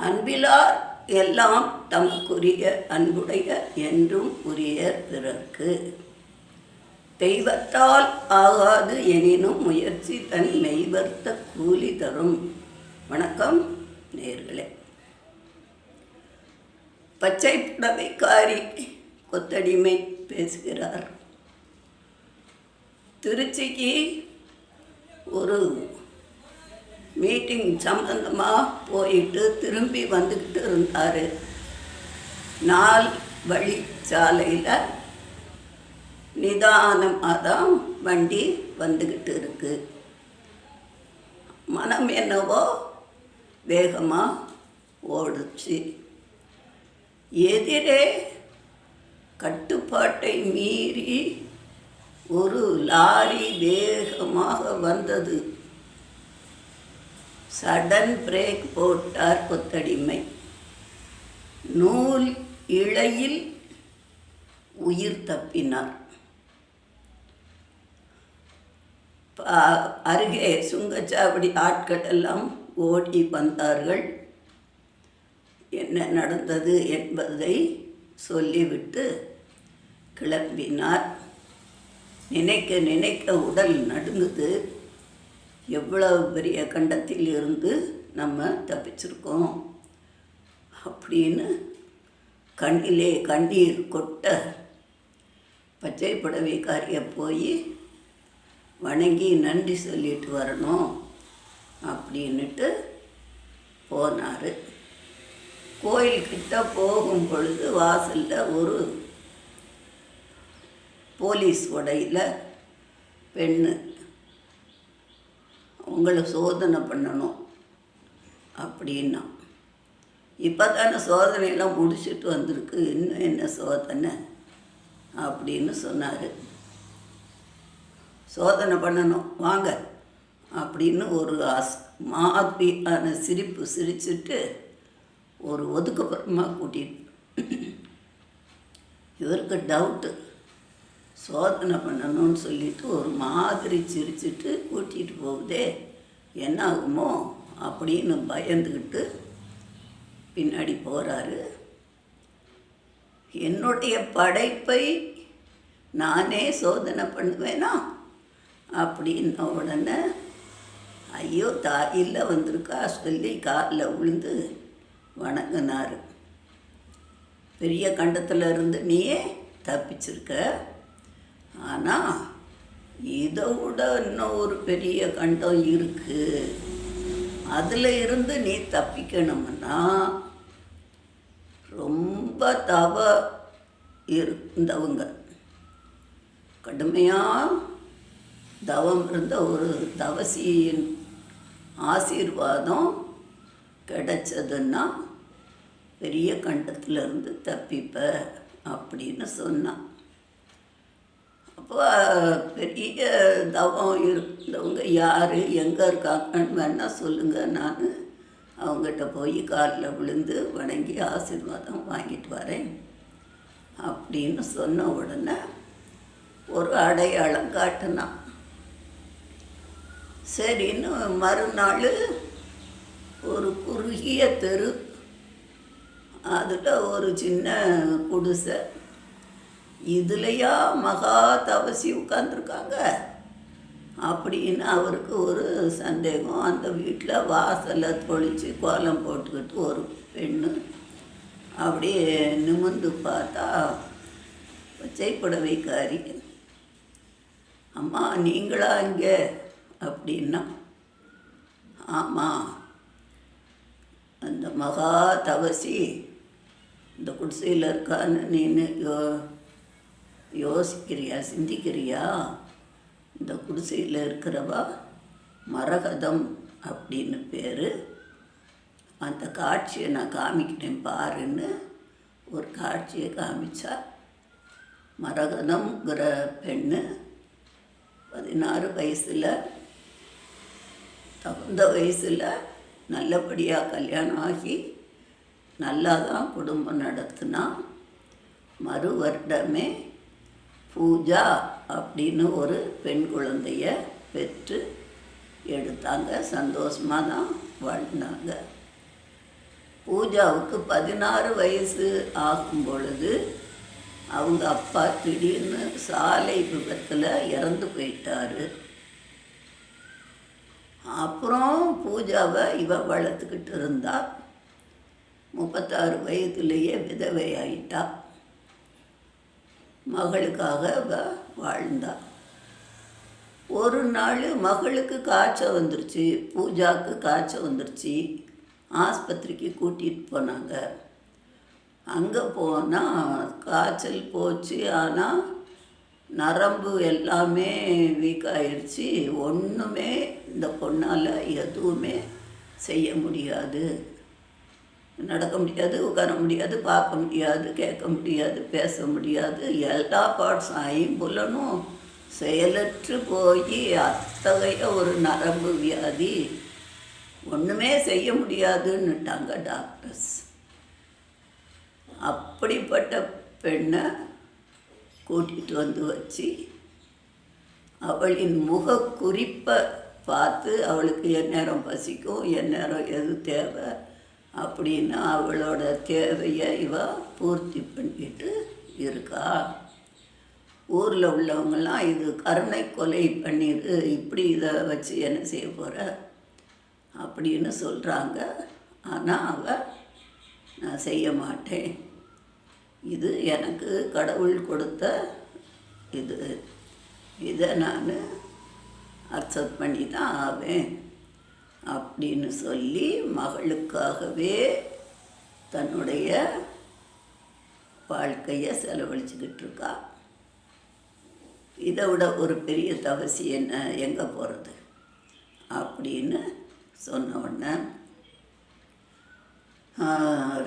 அன்பிலார் எல்லாம் தமக்குரிய அன்புடைய என்றும் உரிய பிறர்க்கு. தெய்வத்தால் ஆகாது எனினும் முயற்சி தன் மெய்வர்த்த கூலி தரும். வணக்கம் நேர்களே. பச்சை புடவைக்காரி கொத்தடிமை பேசுகிறார். திருச்சிக்கு ஒரு மீட்டிங் சம்பந்தமாக போயிட்டு திரும்பி வந்துக்கிட்டு இருந்தார். நாள் வழி சாலையில் நிதானமாக தான் வண்டி வந்துக்கிட்டு இருக்கு. மனம் என்னவோ வேகமாக ஓடுச்சு. எதிரே கட்டுப்பாட்டை மீறி ஒரு லாரி வேகமாக வந்தது. சடன் பிரேக் போட்டார் கொத்தடிமை. நூல் இழையில் உயிர் தப்பினார். ப- அருகே சுங்கச்சாவடி ஆட்கள் எல்லாம் ஓடி வந்தார்கள். என்ன நடந்தது என்பதை சொல்லிவிட்டு கிளம்பினார். நினைக்க நினைக்க உடல் நடுங்குது. எவ்வளவு பெரிய கண்டத்தில் இருந்து நம்ம தப்பிச்சிருக்கோம் அப்படின்னு கண்ணிலே கண்ணீர் கொட்ட பச்சை புடவைக்காரிய போய் வணங்கி நன்றி சொல்லிட்டு வரணும் அப்படின்னுட்டு போனார். கோயில்கிட்ட போகும் பொழுது வாசலில் ஒரு போலீஸ் உடையில் பெண்ணு உங்களை சோதனை பண்ணணும் அப்படின்னா. இப்போ தானே சோதனையெல்லாம் முடிச்சுட்டு வந்திருக்கு. இன்னும் என்ன சோதனை அப்படின்னு சொன்னார். சோதனை பண்ணணும். வாங்க அப்படின்னு ஒரு அஸ் மாதிரியான சிரிப்பு சிரிச்சிட்டு ஒரு ஒதுக்கப்புறமா கூட்டிட்டு. இவருக்கு டவுட்டு சோதனை பண்ணணும்னு சொல்லிட்டு ஒரு மாதிரி சிரிச்சிட்டு கூட்டிகிட்டு போகுதே. என்ன ஆகுமோ அப்படின்னு பயந்துக்கிட்டு பின்னாடி போகிறாரு என்னுடைய படைப்பை நானே சோதனை பண்ணுவேனா? அப்படின்ன உடனே ஐயோ தாயில் வந்திருக்கா? சொல்லி காலில் விழுந்து வணங்கினார். பெரிய கண்டத்தில் இருந்து நீயே தப்பிச்சிருக்க. ஆனால் இதை விட இன்னும் ஒரு பெரிய கண்டம் இருக்குது அதில் இருந்து நீ தப்பிக்கணும்னா ரொம்ப தவ இருந்தவங்க. கடுமையாக தவம் இருந்த ஒரு தவசியின் ஆசீர்வாதம் கிடைச்சதுன்னா பெரிய கண்டத்திலிருந்து தப்பிப்ப அப்படின்னு சொன்னான். அப்போ பெரிய தவம் இருந்தவங்க யார் எங்கே இருக்காங்கன்னு வேணால் சொல்லுங்கள் நான் அவங்ககிட்ட போய் காலில் விழுந்து வணங்கி ஆசீர்வாதம் வாங்கிட்டு வரேன் அப்படின்னு சொன்ன உடனே ஒரு அடையாளம் காட்டினான். சரின்னு மறுநாள் ஒரு குறுகிய தெரு அதில் ஒரு சின்ன குடிசை இதுலையா மகா தவசி உட்காந்துருக்காங்க அப்படின்னு அவருக்கு ஒரு சந்தேகம். அந்த வீட்டில் வாசலை தொழிச்சு கோலம் போட்டுக்கிட்டு ஒரு பெண்ணு அப்படியே நிமிர்ந்து பார்த்தா பச்சை புடவைக்காரி. அம்மா நீங்களா இங்கே? அப்படின்னா ஆமாம் அந்த மகா தவசி இந்த குடிசையில் இருக்கான்னு நீ யோ யோசிக்கிறியா சிந்திக்கிறியா? இந்த குடிசையில் இருக்கிறவா மரகதம் அப்படின்னு பேர். அந்த காட்சியை நான் காமிக்கிறேன் பாருன்னு. ஒரு காட்சியை காமிச்சா மரகதம்ங்கிற பெண்ணு பதினாறு வயசில் தகுந்த வயசில் நல்லபடியாக கல்யாணம் ஆகி நல்லா தான் குடும்பம் நடத்துனா. மறு வருடமே பூஜா அப்படின்னு ஒரு பெண் குழந்தைய பெற்று எடுத்தாங்க. சந்தோஷமாக தான் வாழ்ந்தாங்க. பூஜாவுக்கு பதினாறு வயசு ஆகும் பொழுது அவங்க அப்பா திடீர்னு சாலை விபத்தில் இறந்து போயிட்டாரு. அப்புறம் பூஜாவை இவ வளர்த்துக்கிட்டு இருந்தா. முப்பத்தாறு வயதுலேயே விதவை ஆயிட்டா மகளுக்காக அவ வாழ்ந்தா. ஒரு நாள் மகளுக்கு காய்ச்சல் வந்துருச்சு பூஜாவுக்கு காய்ச்சல் வந்துருச்சு ஆஸ்பத்திரிக்கு கூட்டிகிட்டு போனாங்க. அங்கே போனால் காய்ச்சல் போச்சு ஆனால் நரம்பு எல்லாமே வீக் ஆயிடுச்சு ஒன்றுமே இந்த பொண்ணால் எதுவுமே செய்ய முடியாது. நடக்க முடியாது உட்கார முடியாது பார்க்க முடியாது கேட்க முடியாது பேச முடியாது. எல்லா பார்ட்ஸும் ஐம்புலனும் செயலற்று போய் அத்தகைய ஒரு நரம்பு வியாதி ஒன்றுமே செய்ய முடியாதுன்னுட்டாங்க டாக்டர்ஸ். அப்படிப்பட்ட பெண்ணை கூட்டிகிட்டு வந்து வச்சு அவளின் முக குறிப்பை பார்த்து அவளுக்கு எந்நேரம் பசிக்கும் எந்நேரம் எது தேவை அப்படின்னு அவளோட தேவையை இவ பூர்த்தி பண்ணிட்டு இருக்கா. ஊரில் உள்ளவங்கெல்லாம் இது கருணை கொலை பண்ணிடு இப்படி இதை வச்சு என்ன செய்ய போகிற அப்படின்னு சொல்கிறாங்க ஆனால் அவ நான் செய்ய மாட்டேன். இது எனக்கு கடவுள் கொடுத்த இது. இதை நான் அக்செப்ட் பண்ணி தான் ஆவேன். அப்படின்னு சொல்லி மகளுக்காகவே தன்னுடைய வாழ்க்கையை செலவழிச்சுக்கிட்டு இருக்கா. இதை விட ஒரு பெரிய தவசி என்ன எங்கே போகிறது அப்படின்னு சொன்ன உடனே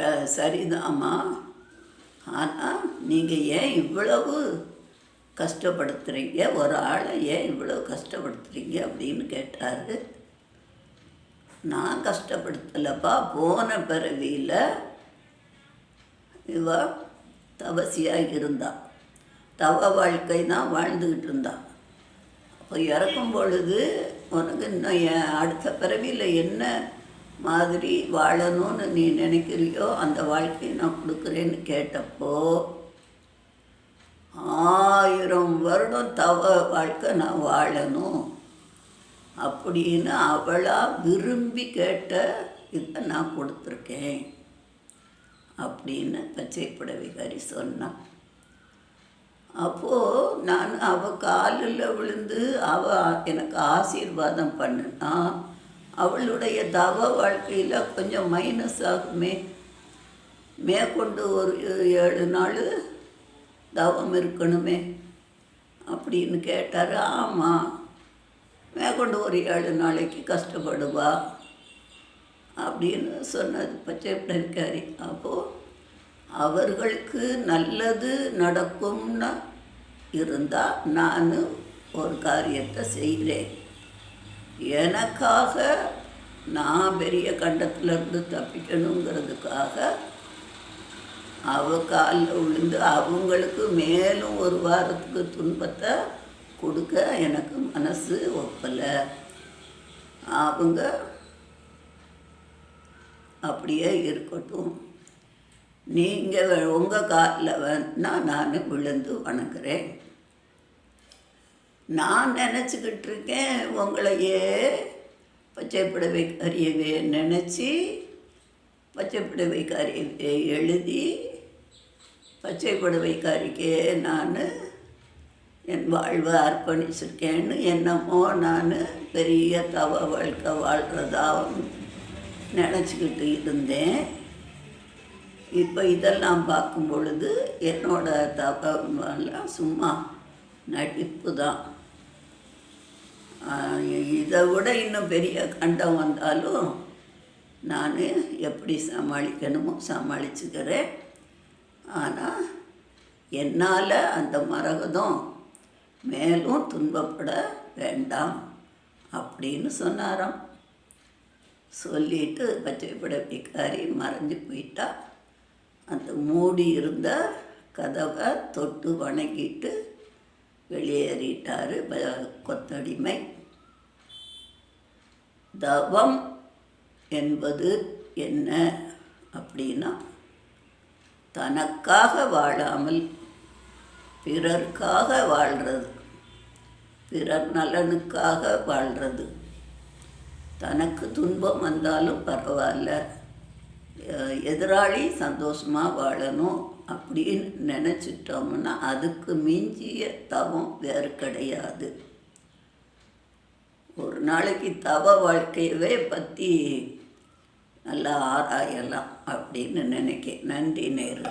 ர- சரிதாம்மா. ஆனால் நீங்கள் ஏன் இவ்வளவு கஷ்டப்படுத்துகிறீங்க ஒரு ஆளை ஏன் இவ்வளோ கஷ்டப்படுத்துகிறீங்க அப்படின்னு கேட்டார். நான் கஷ்டப்படுத்தலப்பா போன பிறவியில் இவ தவசியாக இருந்தா. தவ வாழ்க்கை தான் வாழ்ந்துக்கிட்டு இருந்தா. அப்போ இறக்கும் பொழுது உனக்கு இன்னும் என் அடுத்த பிறவியில் என்ன மாதிரி வாழணும்னு நீ நினைக்கிறியோ அந்த வாழ்க்கையை நான் கொடுக்குறேன்னு கேட்டப்போ ஆயிரம் வருடம் தவ வாழ்க்கை நான் வாழணும். அப்படின்னு அவளா விரும்பி கேட்ட இதை நான் கொடுத்துருக்கேன் அப்படின்னு பச்சைப்பட விகாரி சொன்னான் அப்போது நான் அவள் காலில் விழுந்து அவள் எனக்கு ஆசீர்வாதம் பண்ணுனா அவளுடைய தவ வாழ்க்கையில் கொஞ்சம் மைனஸ் ஆகுமே. மேற்கொண்டு ஒரு ஏழு நாள் தவம் இருக்கணுமே அப்படின்னு கேட்டார். ஆமாம் மேற்கொண்டு ஒரு ஏழு நாளைக்கு கஷ்டப்படுவா அப்படின்னு சொன்னது. பச்சை பிள்ளைக்காரி அப்போது அவர்களுக்கு நல்லது நடக்கும்னு இருந்தால் நான் ஒரு காரியத்தை செய்கிறேன் எனக்காக நான் பெரிய கண்டத்துலேருந்து தப்பிக்கணுங்கிறதுக்காக அவ காலில் விழுந்து அவங்களுக்கு மேலும் ஒரு வாரத்துக்கு துன்பத்தை கொடுக்க எனக்கு மனசு ஒப்பலை. அவங்க அப்படியே இருக்கட்டும். நீங்கள் உங்கள் காலில் வேணா நான் விழுந்து வணங்குறேன். நான் நினச்சிக்கிட்டு இருக்கேன் உங்களையே பச்சைப்படவை கரியவே நினச்சி பச்சைப்படவை கரியவே எழுதி பச்சைப்படவைக்காரிக்கே நான் என் வாழ்வை அர்ப்பணிச்சிருக்கேன்னு என்னமோ நான் பெரிய தவ வாழ்க்கை வாழ்கிறதாவும் நினச்சிக்கிட்டு இருந்தேன். இப்போ இதெல்லாம் பார்க்கும் பொழுது என்னோட தவெல்லாம் சும்மா நடிப்பு தான். இதை விட இன்னும் பெரிய கண்டம் வந்தாலும் நான் எப்படி சமாளிக்கணுமோ சமாளிச்சுக்கிறேன். ஆனால் என்னால் அந்த மரகதம் மேலும் துன்பப்பட வேண்டாம் அப்படின்னு சொன்னாராம். சொல்லிட்டு பச்சை பிடிக்காரி மறைஞ்சு போயிட்டா. அந்த மூடி இருந்த கதவை தொட்டு வணங்கிட்டு வெளியேறிட்டார் ப- கொத்தடிமை. தவம் என்பது என்ன அப்படின்னா தனக்காக வாழாமல் பிறர்க்காக வாழ்கிறது பிறர் நலனுக்காக வாழ்கிறது தனக்கு துன்பம் வந்தாலும் பரவாயில்ல. எதிராளி சந்தோஷமாக வாழணும் அப்படின்னு நினச்சிட்டோம்னா அதுக்கு மிஞ்சிய தவம் வேறு கிடையாது. ஒரு நாளைக்கு தவ வாழ்க்கையவே பற்றி நல்லா ஆராயலாம் அப்படின்னு நினைக்கிறேன் நன்றி நேரு.